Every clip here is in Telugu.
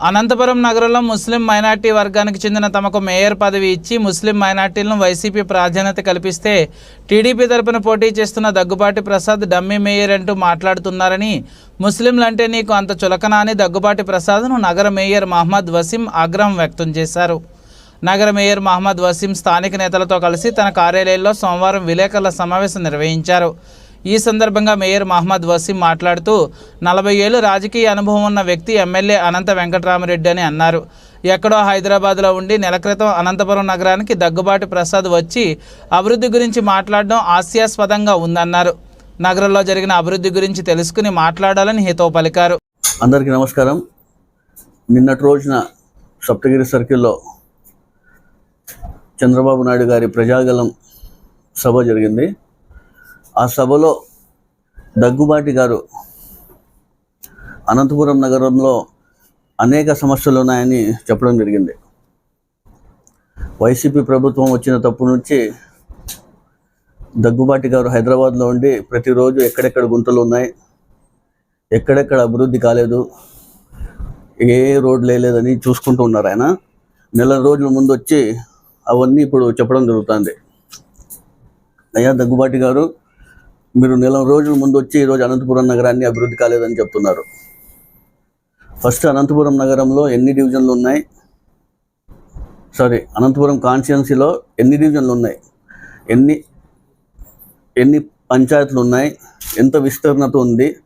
అనంతపురం నగరంలో ముస్లిం మైనార్టీ వర్గానికి చెందిన తమకు మేయర్ పదవి ఇచ్చి ముస్లిం మైనార్టీలను వైసీపీ ప్రాధాన్యత కల్పిస్తే టీడీపీ తరపున పోటీ చేస్తున్న దగ్గుబాటి ప్రసాద్ డమ్మీ మేయర్ అంటూ మాట్లాడుతున్నారని ముస్లింలంటే నీకు అంత చులకనా అని దగ్గుబాటి ప్రసాద్ను నగర మేయర్ మహమ్మద్ వసీం ఆగ్రహం వ్యక్తం చేశారు. నగర మేయర్ మహమ్మద్ వసీం స్థానిక నేతలతో కలిసి తన కార్యాలయంలో సోమవారం విలేకరుల సమావేశం నిర్వహించారు. ఈ సందర్భంగా మేయర్ మహమ్మద్ వసీం మాట్లాడుతూ నలభై ఏళ్ళు రాజకీయ అనుభవం ఉన్న వ్యక్తి ఎమ్మెల్యే అనంత వెంకటరామరెడ్డి అని అన్నారు. ఎక్కడో హైదరాబాద్లో ఉండి నెల క్రితం అనంతపురం నగరానికి దగ్గుబాటి ప్రసాద్ వచ్చి అభివృద్ధి గురించి మాట్లాడడం హాస్యాస్పదంగా ఉందన్నారు. నగరంలో జరిగిన అభివృద్ధి గురించి తెలుసుకుని మాట్లాడాలని హితో పలికారు. అందరికీ నమస్కారం. నిన్నటి రోజున సప్తగిరి సర్కిల్లో చంద్రబాబు నాయుడు గారి ప్రజాగలం సభ జరిగింది. ఆ సభలో దగ్గుబాటి గారు అనంతపురం నగరంలో అనేక సమస్యలు ఉన్నాయని చెప్పడం జరిగింది. వైసీపీ ప్రభుత్వం వచ్చిన తప్పు నుంచి దగ్గుబాటి గారు హైదరాబాద్లో ఉండి ప్రతిరోజు ఎక్కడెక్కడ గుంతలు ఉన్నాయి ఎక్కడెక్కడ అభివృద్ధి కాలేదు ఏ రోడ్లు వేయలేదని చూసుకుంటూ ఉన్నారు ఆయన. నెల రోజుల ముందు వచ్చి అవన్నీ ఇప్పుడు చెప్పడం జరుగుతుంది. అయ్యా దగ్గుబాటి గారు మీరు నెల రోజుల ముందు వచ్చి ఈరోజు అనంతపురం నగరాన్ని అభివృద్ధి కాలేదని చెప్తున్నారు. ఫస్ట్ అనంతపురం నగరంలో ఎన్ని డివిజన్లు ఉన్నాయి? సారీ అనంతపురం కాన్స్టిట్యున్సీలో ఎన్ని డివిజన్లు ఉన్నాయి? ఎన్ని ఎన్ని పంచాయతీలు ఉన్నాయి? ఎంత విస్తీర్ణత ఉంది?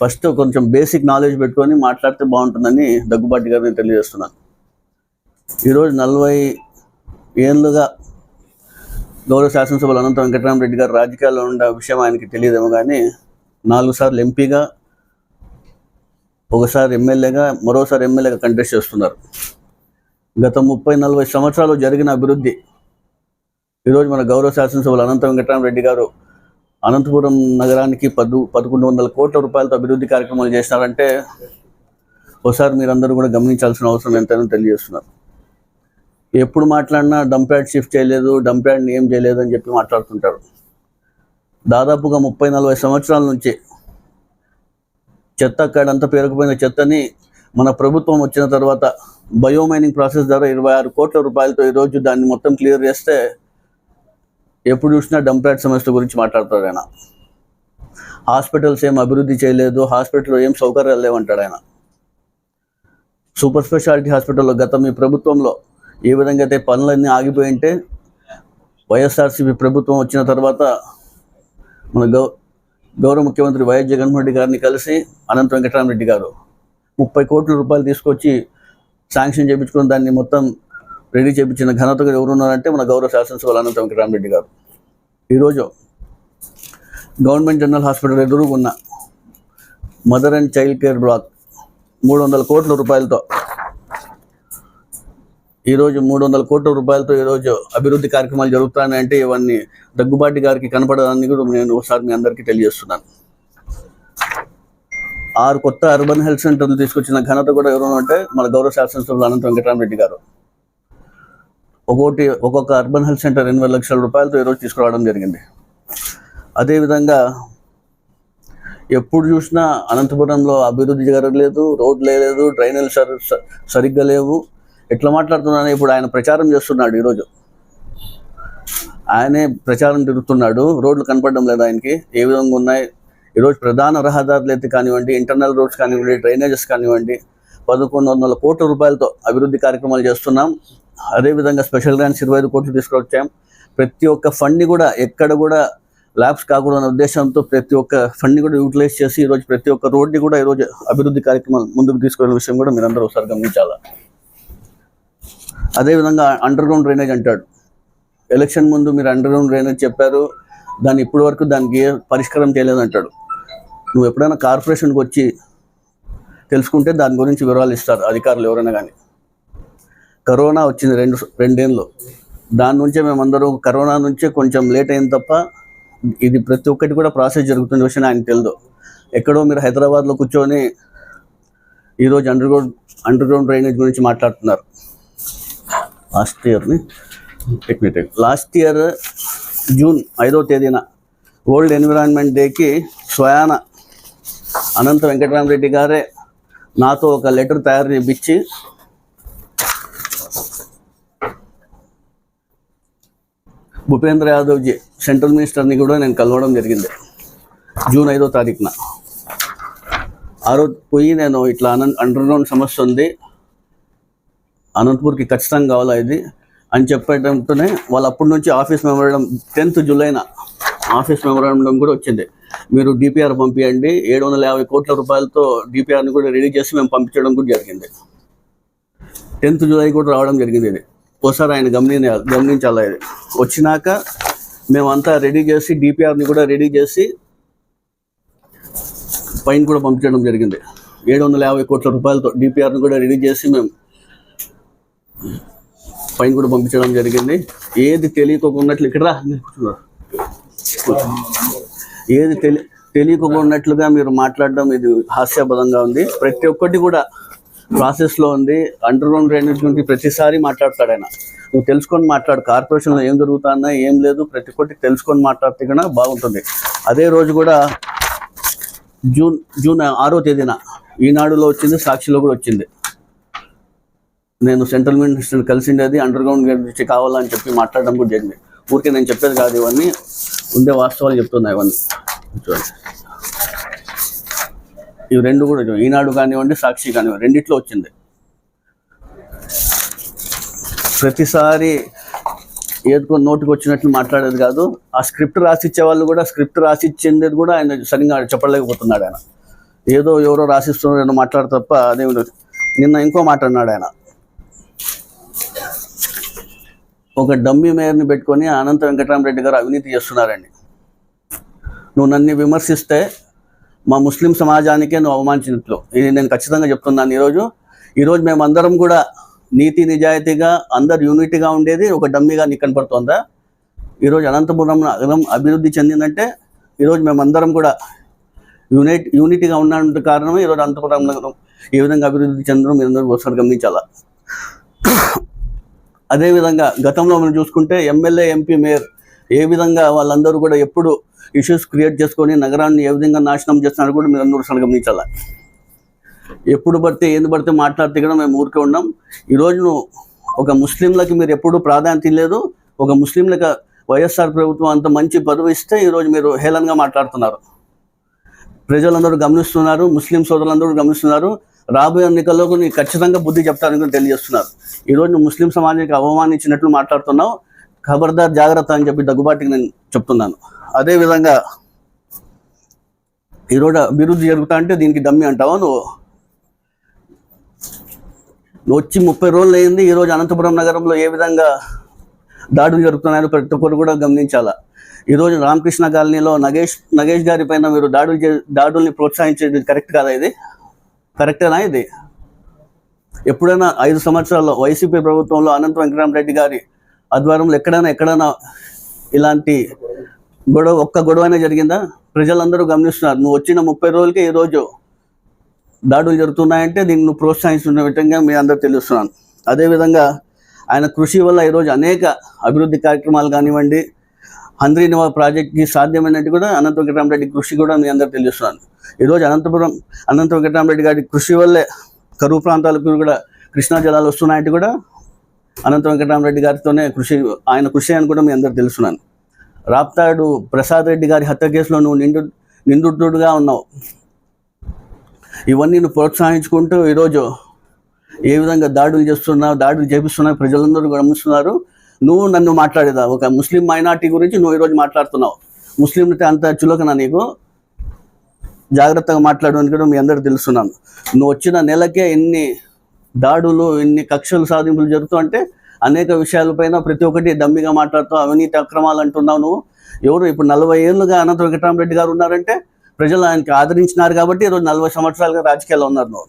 ఫస్ట్ కొంచెం బేసిక్ నాలెడ్జ్ పెట్టుకొని మాట్లాడితే బాగుంటుందని దగ్గుబాటి గారిని తెలియజేస్తున్నాను. ఈరోజు నలభై ఏళ్ళుగా గౌరవ శాసనసభలో అనంత వెంకటరామరెడ్డి గారు రాజకీయాల్లో ఉన్న విషయం ఆయనకి తెలియదేమో కానీ నాలుగు సార్లు ఎంపీగా ఒకసారి ఎమ్మెల్యేగా మరోసారి ఎమ్మెల్యేగా కంటెస్ట్ చేస్తున్నారు. గత ముప్పై నలభై సంవత్సరాలు జరిగిన అభివృద్ధి ఈరోజు మన గౌరవ శాసనసభలో అనంత వెంకటరామరెడ్డి గారు అనంతపురం నగరానికి పదు పదకొండు వందల కోట్ల రూపాయలతో అభివృద్ధి కార్యక్రమాలు చేసినారంటే ఒకసారి మీరందరూ కూడా గమనించాల్సిన అవసరం ఎంతైనా తెలియజేస్తున్నారు. ఎప్పుడు మాట్లాడినా డంప్యాడ్ షిఫ్ట్ చేయలేదు డంప్యాడ్ని ఏం చేయలేదు అని చెప్పి మాట్లాడుతుంటారు. దాదాపుగా ముప్పై నలభై సంవత్సరాల నుంచి చెత్త అక్కడంతా పేరుకుపోయిన చెత్తని మన ప్రభుత్వం వచ్చిన తర్వాత బయోమైనింగ్ ప్రాసెస్ ద్వారా ఇరవై ఆరు కోట్ల రూపాయలతో ఈరోజు దాన్ని మొత్తం క్లియర్ చేస్తే ఎప్పుడు చూసినా డంప్యాడ్ సమస్య గురించి మాట్లాడతాడు ఆయన. హాస్పిటల్స్ ఏం అభివృద్ధి చేయలేదు హాస్పిటల్లో ఏం సౌకర్యాలు లేవంటాడు ఆయన. సూపర్ స్పెషాలిటీ హాస్పిటల్లో గత మీ ప్రభుత్వంలో ఏ విధంగా అయితే పనులన్నీ ఆగిపోయి ఉంటే వైఎస్ఆర్సీపీ ప్రభుత్వం వచ్చిన తర్వాత మన గౌ గౌరవ ముఖ్యమంత్రి వైఎస్ జగన్మోహన్ రెడ్డి గారిని కలిసి అనంత వెంకటరామరెడ్డి గారు ముప్పై కోట్ల రూపాయలు తీసుకొచ్చి శాంక్షన్ చేయించుకుని దాన్ని మొత్తం రెడీ చేయించిన ఘనత ఎవరు ఉన్నారంటే మన గౌరవ శాసనసభ అనంత వెంకటరామరెడ్డి గారు. ఈరోజు గవర్నమెంట్ జనరల్ హాస్పిటల్ ఎదురుగా ఉన్న mother and child care block మూడు వందల కోట్ల రూపాయలతో ఈరోజు మూడు వందల కోట్ల రూపాయలతో ఈరోజు అభివృద్ధి కార్యక్రమాలు జరుగుతున్నాయంటే ఇవన్నీ దగ్గుబాటి గారికి కనపడదని కూడా నేను ఒకసారి మీ అందరికీ తెలియజేస్తున్నాను. ఆరు కొత్త అర్బన్ హెల్త్ సెంటర్లు తీసుకొచ్చిన ఘనత కూడా ఎవరు అంటే మన గౌరవ శాసనసభ్యులు అనంత వెంకటరామరెడ్డి గారు. ఒక్కొక్కటి ఒక్కొక్క అర్బన్ హెల్త్ సెంటర్ ఎనభై లక్షల రూపాయలతో ఈరోజు తీసుకురావడం జరిగింది. అదేవిధంగా ఎప్పుడు చూసినా అనంతపురంలో అభివృద్ధి జరగలేదు రోడ్లు లేదు డ్రైనేజ్ సరిగ్గా లేవు. ఎట్లా మాట్లాడుతున్నాను ఇప్పుడు ఆయన ప్రచారం చేస్తున్నాడు ఈరోజు. ఆయనే ప్రచారం తిరుగుతున్నాడు రోడ్లు కనపడడం లేదు ఆయనకి. ఏ విధంగా ఉన్నాయి? ఈరోజు ప్రధాన రహదారులు అయితే కానివ్వండి ఇంటర్నల్ రోడ్స్ కానివ్వండి డ్రైనేజెస్ కానివ్వండి పదకొండు వందల కోట్ల రూపాయలతో అభివృద్ధి కార్యక్రమాలు చేస్తున్నాం. అదేవిధంగా స్పెషల్ గ్రాంట్స్ ఇరవై ఐదు కోట్లు తీసుకొచ్చాం. ప్రతి ఒక్క ఫండ్ని కూడా ఎక్కడ కూడా ల్యాబ్స్ కాకూడదన్న ఉద్దేశంతో ప్రతి ఒక్క ఫండ్ని కూడా యూటిలైజ్ చేసి ఈరోజు ప్రతి ఒక్క రోడ్ని కూడా ఈరోజు అభివృద్ధి కార్యక్రమాలు ముందుకు తీసుకునే విషయం కూడా మీరందరూ ఒకసారి గమనించాలి? అదేవిధంగా అండర్ గ్రౌండ్ డ్రైనేజ్ అంటాడు. ఎలక్షన్ ముందు మీరు అండర్ గ్రౌండ్ డ్రైనేజ్ చెప్పారు దాన్ని ఇప్పటి వరకు దానికి ఏ పరిష్కారం చేయలేదంటాడు నువ్వు ఎప్పుడైనా కార్పొరేషన్కి వచ్చి తెలుసుకుంటే దాని గురించి వివరాలు ఇస్తారు అధికారులు ఎవరైనా కానీ. కరోనా వచ్చింది రెండు రెండేళ్ళు. దాని నుంచే మేమందరూ కరోనా నుంచే కొంచెం లేట్ అయింది తప్ప ఇది ప్రతి ఒక్కటి కూడా ప్రాసెస్ జరుగుతున్న విషయం ఆయన తెలియదు. ఎక్కడో మీరు హైదరాబాద్లో కూర్చొని ఈరోజు underground underground drainage గురించి మాట్లాడుతున్నారు. లాస్ట్ ఇయర్ని టెక్నిక్ లాస్ట్ ఇయర్ జూన్ ఐదో తేదీన వరల్డ్ ఎన్విరాన్మెంట్ డేకి స్వయాన అనంత వెంకటరామరెడ్డి గారే నాతో ఒక లెటర్ తయారు చేయించి భూపేంద్ర యాదవ్జీ సెంట్రల్ మినిస్టర్ని కూడా నేను కలవడం జరిగింది జూన్ ఐదో తారీఖున. ఆ రోజు పోయి నేను ఇట్లా అన అండర్గ్రౌండ్ సమస్య ఉంది. అనంతపూర్కి ఖచ్చితంగా కావాలా ఇది అని చెప్పేటంతోనే వాళ్ళు అప్పటి నుంచి ఆఫీస్ మెమోరాండం టెన్త్ జూలైన ఆఫీస్ మెమోరాండం కూడా వచ్చింది. మీరు డిపిఆర్ పంపించండి ఏడు వందల యాభై కోట్ల రూపాయలతో డిపిఆర్ని కూడా రెడీ చేసి మేము పంపించడం కూడా జరిగింది. టెన్త్ జూలై కూడా రావడం జరిగింది ఇది. ఒకసారి ఆయన గమని గమనించాలి ఇది. వచ్చినాక మేమంతా రెడీ చేసి డిపిఆర్ని కూడా రెడీ చేసి పైన కూడా పంపించడం జరిగింది. ఏడు వందల యాభై కోట్ల రూపాయలతో డిపిఆర్ని కూడా రెడీ చేసి మేము పైన కూడా పంపించడం జరిగింది. ఏది తెలియకోకున్నట్లు ఇక్కడ ఏది తెలి తెలియకున్నట్లుగా మీరు మాట్లాడడం ఇది హాస్యాపదంగా ఉంది. ప్రతి ఒక్కటి కూడా ప్రాసెస్లో ఉంది. అండర్ గ్రౌండ్ డ్రైనేజ్ గురించి ప్రతిసారి మాట్లాడతాడు ఆయన. నువ్వు తెలుసుకొని మాట్లాడు. కార్పొరేషన్లో ఏం జరుగుతుందా ఏం లేదు. ప్రతి ఒక్కటి తెలుసుకొని మాట్లాడితే కన్నా బాగుంటుంది. అదే రోజు కూడా జూన్ జూన్ ఆరో తేదీన ఈనాడులో వచ్చింది సాక్షిలో కూడా వచ్చింది. నేను సెంట్రల్ మినిస్టర్ కలిసిండేది అండర్ గ్రౌండ్ గురించి కావాలని చెప్పి మాట్లాడడం కూడా జరిగింది. ఊరికే నేను చెప్పేది కాదు ఇవన్నీ. ఉండే వాస్తవాలు చెప్తున్నాయి ఇవన్నీ. చూడండి. ఇవి రెండు కూడా ఈనాడు కానివ్వండి సాక్షి కానివ్వండి రెండిట్లో వచ్చింది. ప్రతిసారి ఏదో నోటికి వచ్చినట్లు మాట్లాడేది కాదు. ఆ స్క్రిప్ట్ రాసిచ్చే వాళ్ళు కూడా స్క్రిప్ట్ రాసిచ్చింది కూడా ఆయన సరిగ్గా చెప్పలేకపోతున్నాడు ఆయన. ఏదో ఎవరో రాసిస్తున్నారో మాట్లాడు తప్ప అదే నిన్న ఇంకో మాట అన్నాడు ఆయన. ఒక డమ్మీ మేయర్ని పెట్టుకొని అనంత వెంకటరామరెడ్డి గారు అవినీతి చేస్తున్నారండి. నువ్వు నన్ను విమర్శిస్తే మా ముస్లిం సమాజానికే నువ్వు అవమానించినట్లు. ఇది నేను ఖచ్చితంగా చెప్తున్నాను ఈరోజు. ఈరోజు మేమందరం కూడా నీతి నిజాయితీగా అందరు యూనిటీగా ఉండేది ఒక డమ్మీగా నీకు కనపడుతుందా? ఈరోజు అనంతపురం నగరం అభివృద్ధి చెందిందంటే ఈరోజు మేమందరం కూడా యూనిట్ యూనిటీగా ఉన్నందుకు కారణమే ఈరోజు అనంతపురం నగరం ఏ విధంగా అభివృద్ధి చెందడం మీరు ఒకసారి గమనించాలా? అదేవిధంగా గతంలో మనం చూసుకుంటే ఎమ్మెల్యే ఎంపీ మేయర్ ఏ విధంగా వాళ్ళందరూ కూడా ఎప్పుడు ఇష్యూస్ క్రియేట్ చేసుకొని నగరాన్ని ఏ విధంగా నాశనం చేస్తున్నారో కూడా మీరు అందరూ ఒకసారి ఎప్పుడు పడితే ఏంది పడితే మాట్లాడితే కూడా మేము ఊరికే ఉన్నాం ఈరోజు ఒక ముస్లింలకి మీరు ఎప్పుడు ప్రాధాన్యత లేదు ఒక ముస్లింలకు వైఎస్ఆర్ ప్రభుత్వం అంత మంచి పదవి ఇస్తే ఈరోజు మీరు హేళనగా మాట్లాడుతున్నారు. ప్రజలందరూ గమనిస్తున్నారు ముస్లిం సోదరులందరూ గమనిస్తున్నారు. రాబోయే ఎన్నికల్లో నీకు ఖచ్చితంగా బుద్ధి చెప్తారని కూడా తెలియజేస్తున్నారు. ఈరోజు నువ్వు ముస్లిం సమాజానికి అవమానించినట్లు మాట్లాడుతున్నావు. ఖబర్దార్ జాగ్రత్త అని చెప్పి దగ్గుబాటికి నేను చెప్తున్నాను. అదేవిధంగా ఈరోజు అభివృద్ధి జరుగుతా అంటే దీనికి దమ్మి అంటావా నువ్వు? నువ్వు వచ్చి ముప్పై రోజులు అయింది ఈరోజు అనంతపురం నగరంలో ఏ విధంగా దాడులు జరుగుతున్నాయో ప్రతి ఒక్కరు కూడా గమనించాలా? ఈరోజు రామకృష్ణ కాలనీలో నగేష్ నగేష్ గారి పైన మీరు దాడులు చే- దాడుల్ని ప్రోత్సహించేది కరెక్ట్ కాదా ఇది? కరెక్టేనా ఇది? ఎప్పుడైనా ఐదు సంవత్సరాల్లో వైసీపీ ప్రభుత్వంలో అనంత వెంకటరామరెడ్డి గారి ఆధ్వర్యంలో ఎక్కడైనా ఎక్కడైనా ఇలాంటి గొడవ ఒక్క గొడవైనా జరిగిందా? ప్రజలందరూ గమనిస్తున్నారు. నువ్వు వచ్చిన ముప్పై రోజులకే ఈరోజు దాడులు జరుగుతున్నాయంటే దీన్ని నువ్వు ప్రోత్సహిస్తున్న విధంగా మీ అందరూ తెలుస్తున్నాను. అదేవిధంగా ఆయన కృషి వల్ల ఈరోజు అనేక అభివృద్ధి కార్యక్రమాలు కానివ్వండి హంద్రీనివా ప్రాజెక్ట్కి సాధ్యమైనట్టు కూడా అనంత వెంకటరామరెడ్డి కృషి కూడా మీ అందరూ తెలుస్తున్నాను ఈరోజు అనంతపురం అనంత వెంకటరామరెడ్డి గారి కృషి వల్లే కరువు ప్రాంతాలకు కూడా కృష్ణా జలాలు వస్తున్నాయంటే కూడా అనంత వెంకటరామరెడ్డి గారితోనే కృషి ఆయన కృషి అని కూడా మీ అందరూ తెలుస్తున్నాను రాప్తాడు ప్రసాద్ రెడ్డి గారి హత్య కేసులో నువ్వు నిండు నిందితుడుగా ఉన్నావు. ఇవన్నీ నువ్వు ప్రోత్సహించుకుంటూ ఈరోజు ఏ విధంగా దాడులు చేస్తున్నావు దాడులు చేపిస్తున్నావు ప్రజలందరూ గమనిస్తున్నారు. నువ్వు నన్ను మాట్లాడేదా? ఒక ముస్లిం మైనార్టీ గురించి నువ్వు ఈరోజు మాట్లాడుతున్నావు. ముస్లింలతో అంత చులకన నీకు? జాగ్రత్తగా మాట్లాడడానికి కూడా మీ అందరూ తెలుస్తున్నాను. నువ్వు వచ్చిన నెలకే ఎన్ని దాడులు ఎన్ని కక్షలు సాధింపులు జరుగుతూ అంటే అనేక విషయాలపైన ప్రతి ఒక్కటి దమ్మిగా మాట్లాడుతావు అవినీతి అక్రమాలు అంటున్నావు నువ్వు. ఎవరు ఇప్పుడు నలభై ఏళ్ళుగా అనంత వెంకటరామరెడ్డి గారు ఉన్నారంటే ప్రజలు ఆయనకి ఆదరించినారు కాబట్టి ఈరోజు నలభై సంవత్సరాలుగా రాజకీయాల్లో ఉన్నారు నువ్వు.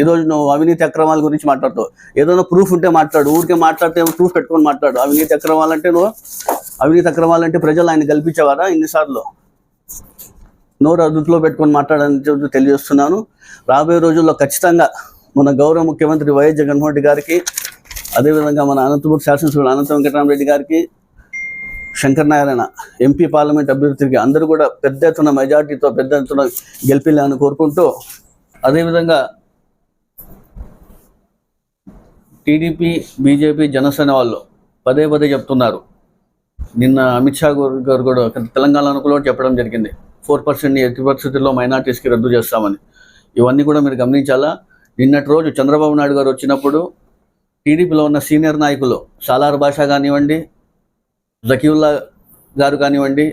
ఈరోజు నువ్వు అవినీతి అక్రమాల గురించి మాట్లాడుతావు. ఏదైనా ప్రూఫ్ ఉంటే మాట్లాడు ఊరికే మాట్లాడితే ప్రూఫ్ పెట్టుకొని మాట్లాడు. అవినీతి అక్రమాలంటే నువ్వు అవినీతి అక్రమాలంటే ప్రజలు ఆయన కల్పించేవారా ఇన్నిసార్లు? నోరు అదుపులో పెట్టుకొని మాట్లాడని చెప్పి తెలియజేస్తున్నాను. రాబోయే రోజుల్లో ఖచ్చితంగా మన గౌరవ ముఖ్యమంత్రి వైఎస్ జగన్మోహన్ రెడ్డి గారికి అదేవిధంగా మన అనంతపురం శాసనసభ్యుడు అనంత వెంకటరామరెడ్డి గారికి శంకర్ నారాయణ ఎంపీ పార్లమెంట్ అభ్యర్థికి అందరూ కూడా పెద్ద ఎత్తున మెజార్టీతో పెద్ద ఎత్తున గెలిపిల్లని కోరుకుంటూ అదేవిధంగా టీడీపీ బీజేపీ జనసేన వాళ్ళు పదే పదే చెప్తున్నారు. నిన్న అమిత్ షా గారు గారు కూడా తెలంగాణలో కూడా చెప్పడం జరిగింది. ఫోర్ పర్సెంట్ ఎట్టి పరిస్థితుల్లో మైనార్టీస్కి రద్దు చేస్తామని. ఇవన్నీ కూడా మీరు గమనించాలా? నిన్నటి రోజు చంద్రబాబు నాయుడు గారు వచ్చినప్పుడు టీడీపీలో ఉన్న సీనియర్ నాయకులు సాలార్ భాష కానివ్వండి జకీవుల్లా గారు కానివ్వండి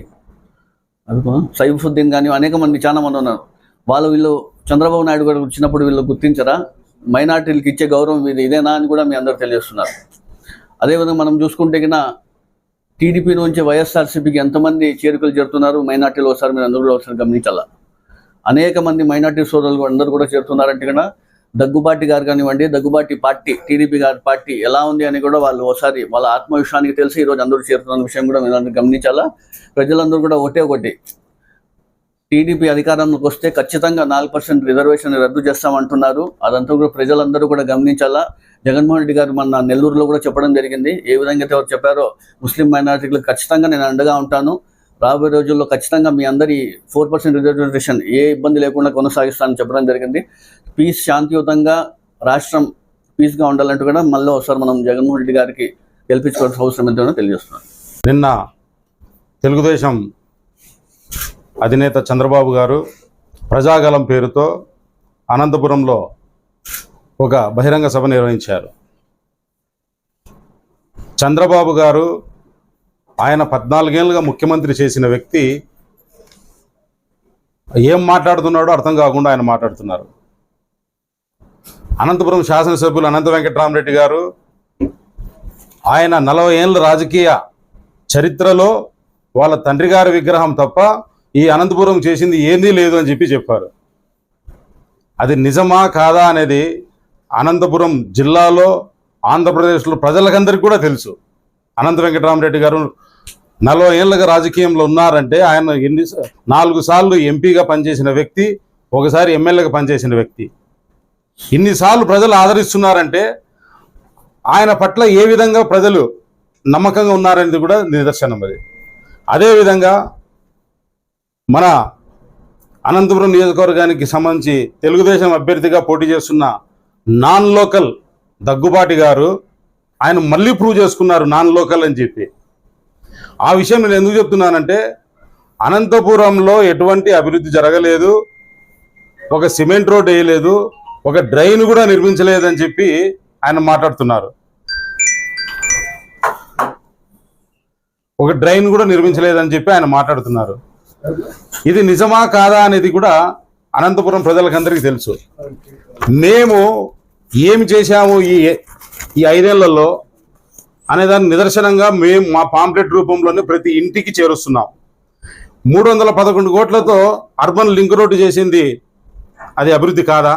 సైఫుద్దీన్ కానీ అనేక మంది చాలా మంది ఉన్నారు. వాళ్ళు వీళ్ళు చంద్రబాబు నాయుడు గారు వచ్చినప్పుడు వీళ్ళు గుర్తించరా? మైనార్టీలకు ఇచ్చే గౌరవం ఇది ఇదేనా అని కూడా మీ అందరు తెలియజేస్తున్నారు. అదేవిధంగా మనం చూసుకుంటే కినా టీడీపీ నుంచి వైఎస్ఆర్సీపీకి ఎంతమంది చేరికలు చేరుతున్నారు? మైనార్టీలు ఒకసారి మీరు అందరూ కూడా ఒకసారి గమనించాలా? అనేక మంది మైనార్టీ సోదరులు అందరూ కూడా చేరుతున్నారంటే కన్నా దగ్గుబాటి గారు కానివ్వండి దగ్గుబాటి పార్టీ టీడీపీ గారి పార్టీ ఎలా ఉంది అని కూడా వాళ్ళు ఒకసారి వాళ్ళ ఆత్మవిశ్వానికి తెలిసి ఈరోజు అందరూ చేరుతున్న విషయం కూడా మీరు గమనించాలా? ప్రజలందరూ కూడా ఒకటే ఒకటి టీడీపీ అధికారంలోకి వస్తే ఖచ్చితంగా నాలుగు పర్సెంట్ రిజర్వేషన్ రద్దు చేస్తామంటున్నారు. అదంతా కూడా ప్రజలందరూ కూడా గమనించాలా? జగన్మోహన్ రెడ్డి గారు మన నెల్లూరులో కూడా చెప్పడం జరిగింది. ఏ విధంగా అయితే చెప్పారో ముస్లిం మైనారిటీలకు ఖచ్చితంగా నేను అండగా ఉంటాను. రాబోయే రోజుల్లో ఖచ్చితంగా మీ అందరి ఫోర్ పర్సెంట్ రిజర్వేషన్ ఏ ఇబ్బంది లేకుండా కొనసాగిస్తానని చెప్పడం జరిగింది. పీస్ శాంతియుతంగా రాష్ట్రం పీస్గా ఉండాలంటూ కూడా మళ్ళీ ఒకసారి మనం జగన్మోహన్ రెడ్డి గారికి గెలిపించుకోవాల్సిన అవసరం ఎంతో తెలియజేస్తున్నాను. నిన్న తెలుగుదేశం అధినేత చంద్రబాబు గారు ప్రజాగలం పేరుతో అనంతపురంలో ఒక బహిరంగ సభ నిర్వహించారు. చంద్రబాబు గారు ఆయన పద్నాలుగేళ్ళుగా ముఖ్యమంత్రి చేసిన వ్యక్తి ఏం మాట్లాడుతున్నాడో అర్థం కాకుండా ఆయన మాట్లాడుతున్నారు. అనంతపురం శాసనసభ్యులు అనంత వెంకటరామరెడ్డి గారు ఆయన నలభై ఏళ్ళ రాజకీయ చరిత్రలో వాళ్ళ తండ్రి గారి విగ్రహం తప్ప ఈ అనంతపురం చేసింది ఏందీ లేదు అని చెప్పి చెప్పారు. అది నిజమా కాదా అనేది అనంతపురం జిల్లాలో ఆంధ్రప్రదేశ్లో ప్రజలకందరికీ కూడా తెలుసు. అనంత వెంకటరామరెడ్డి గారు నలభై ఏళ్ళగా రాజకీయంలో ఉన్నారంటే ఆయన ఎన్ని నాలుగు సార్లు ఎంపీగా పనిచేసిన వ్యక్తి ఒకసారి ఎమ్మెల్యేగా పనిచేసిన వ్యక్తి. ఇన్నిసార్లు ప్రజలు ఆదరిస్తున్నారంటే ఆయన పట్ల ఏ విధంగా ప్రజలు నమ్మకంగా ఉన్నారనేది కూడా నిదర్శనం అది. అదేవిధంగా మన అనంతపురం నియోజకవర్గానికి సంబంధించి తెలుగుదేశం అభ్యర్థిగా పోటీ చేస్తున్న నాన్ లోకల్ దగ్గుబాటి గారు ఆయన మళ్ళీ ప్రూవ్ చేసుకున్నారు నాన్ లోకల్ అని చెప్పి. ఆ విషయం నేను ఎందుకు చెప్తున్నానంటే అనంతపురంలో ఎటువంటి అభివృద్ధి జరగలేదు ఒక సిమెంట్ రోడ్ వేయలేదు ఒక డ్రైన్ కూడా నిర్మించలేదని చెప్పి ఆయన మాట్లాడుతున్నారు. ఒక డ్రైన్ కూడా నిర్మించలేదని చెప్పి ఆయన మాట్లాడుతున్నారు. ఇది నిజమా కాదా అనేది కూడా అనంతపురం ప్రజలకందరికీ తెలుసు. మేము ఏమి చేశాము ఈ ఈ ఐదేళ్ళలో అనేదాన్ని నిదర్శనంగా మేము మా పాంప్లెట్ రూపంలోనే ప్రతి ఇంటికి చేరుస్తున్నాం. మూడు వందల పదకొండు కోట్లతో అర్బన్ లింక్ రోడ్డు చేసింది అది అభివృద్ధి కాదా?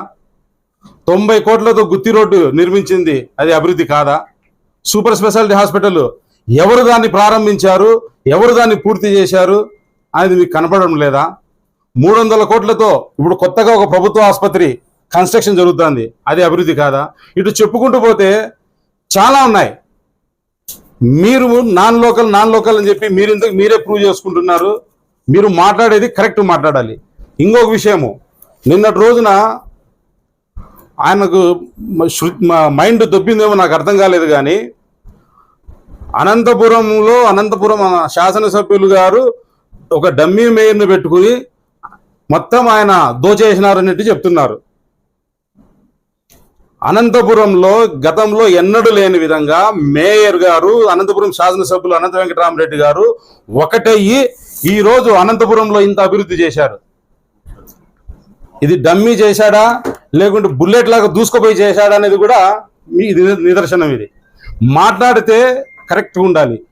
తొంభై కోట్లతో గుత్తి రోడ్డు నిర్మించింది అది అభివృద్ధి కాదా? సూపర్ స్పెషాలిటీ హాస్పిటల్ ఎవరు దాన్ని ప్రారంభించారు? ఎవరు దాన్ని పూర్తి చేశారు? అనేది మీకు కనపడడం లేదా? మూడు వందల కోట్లతో ఇప్పుడు కొత్తగా ఒక ప్రభుత్వ ఆసుపత్రి కన్స్ట్రక్షన్ జరుగుతుంది. అది అభివృద్ధి కాదా? ఇటు చెప్పుకుంటూ పోతే చాలా ఉన్నాయి. మీరు నాన్ లోకల్ నాన్ లోకల్ అని చెప్పి మీరు ఇందుకు మీరే ప్రూవ్ చేసుకుంటున్నారు? మీరు మాట్లాడేది కరెక్ట్ మాట్లాడాలి. ఇంకొక విషయము నిన్నటి రోజున ఆయనకు మైండ్ దొబ్బిందేమో నాకు అర్థం కాలేదు కానీ అనంతపురంలో అనంతపురం శాసనసభ్యులు గారు ఒక డమ్మీ మేయర్ని పెట్టుకుని మొత్తం ఆయన దోచేసినారు అన్నట్టు చెప్తున్నారు. అనంతపురంలో గతంలో ఎన్నడూ లేని విధంగా మేయర్ గారు అనంతపురం శాసనసభ్యులు అనంత వెంకటరామరెడ్డి గారు ఒకటయ్యి ఈ రోజు అనంతపురంలో ఇంత అభివృద్ధి చేశారు. ఇది డమ్మీ చేశాడా? లేకుంటే బుల్లెట్ లాగా దూసుకుపోయి చేశాడా అనేది కూడా మీ నిదర్శనం ఇది. మాట్లాడితే కరెక్ట్గా ఉండాలి.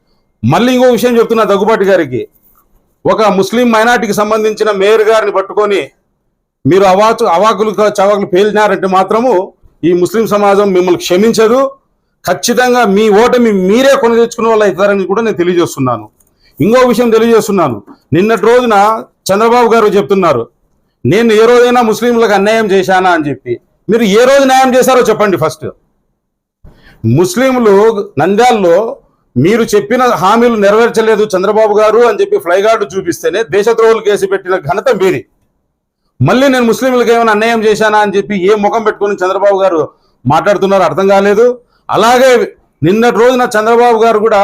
మళ్ళీ ఇంకో విషయం చెప్తున్నా దగ్గుబాటి గారికి. ఒక ముస్లిం మైనార్టీకి సంబంధించిన మేయర్ గారిని పట్టుకొని మీరు అవాచు అవాకులు చవాకులు పేలినారంటే మాత్రము ఈ ముస్లిం సమాజం మిమ్మల్ని క్షమించదు. ఖచ్చితంగా మీ ఓటమి మీరే కొని తెచ్చుకునే వాళ్ళు అవుతారని కూడా నేను తెలియజేస్తున్నాను. ఇంకో విషయం తెలియజేస్తున్నాను. నిన్నటి రోజున చంద్రబాబు గారు చెప్తున్నారు నేను ఏ రోజైనా ముస్లింలకు అన్యాయం చేశానా? అని చెప్పి. మీరు ఏ రోజు న్యాయం చేశారో చెప్పండి ఫస్ట్. ముస్లింలు నంద్యాల్లో మీరు చెప్పిన హామీలు నెరవేర్చలేదు చంద్రబాబు గారు అని చెప్పి ఫ్లైగార్డు చూపిస్తేనే దేశద్రోహులు కేసు పెట్టిన ఘనత మీది. మళ్ళీ నేను ముస్లింలకు ఏమైనా అన్యాయం చేశానా అని చెప్పి ఏ ముఖం పెట్టుకుని చంద్రబాబు గారు మాట్లాడుతున్నారో అర్థం కాలేదు. అలాగే నిన్నటి రోజున చంద్రబాబు గారు కూడా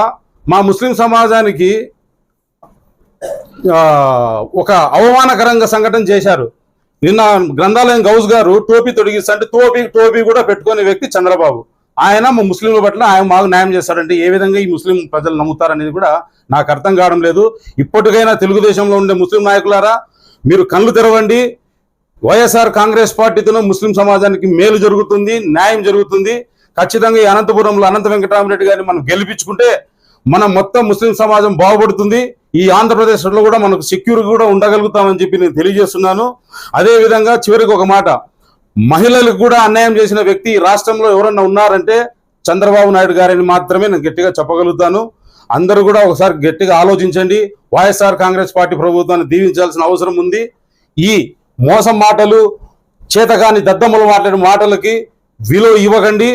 మా ముస్లిం సమాజానికి ఒక అవమానకరంగా సంఘటన చేశారు. నిన్న గ్రంథాలయం గౌస్ గారు టోపీ తొడిగిస్తుంటే టోపీ టోపీ కూడా పెట్టుకునే వ్యక్తి చంద్రబాబు. ఆయన మా ముస్లింల పట్ల ఆయన మాకు న్యాయం చేస్తాడంటే ఏ విధంగా ఈ ముస్లిం ప్రజలు నమ్ముతారనేది కూడా నాకు అర్థం కావడం లేదు. ఇప్పటికైనా తెలుగుదేశంలో ఉండే ముస్లిం నాయకులారా మీరు కళ్ళు తెరవండి. వైఎస్ఆర్ కాంగ్రెస్ పార్టీతో ముస్లిం సమాజానికి మేలు జరుగుతుంది న్యాయం జరుగుతుంది. ఖచ్చితంగా ఈ అనంతపురంలో అనంత వెంకటరామరెడ్డి గారిని మనం గెలిపించుకుంటే మన మొత్తం ముస్లిం సమాజం బాగుపడుతుంది. ఈ ఆంధ్రప్రదేశ్లో కూడా మనకు సెక్యూర్ కూడా ఉండగలుగుతామని చెప్పి నేను తెలియజేస్తున్నాను. అదే విధంగా చివరికి ఒక మాట మహిళలకు కూడా అన్యాయం చేసిన వ్యక్తి ఈ రాష్ట్రంలో ఎవరన్నా ఉన్నారంటే చంద్రబాబు నాయుడు గారిని మాత్రమే నేను గట్టిగా చెప్పగలుగుతాను. అందరూ కూడా ఒకసారి గట్టిగా ఆలోచించండి. వైఎస్ఆర్ కాంగ్రెస్ పార్టీ ప్రభుత్వాన్ని దీవించాల్సిన అవసరం ఉంది. ఈ మోసం మాటలు చేతగాని దద్దమ్మలు మాట్లాడిన మాటలకి విలువ ఇవ్వకండి.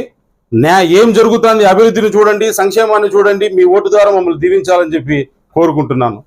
న్యా ఏం జరుగుతుంది అభివృద్ధిని చూడండి సంక్షేమాన్ని చూడండి మీ ఓటు ద్వారా మమ్మల్ని దీవించాలని చెప్పి కోరుకుంటున్నాను.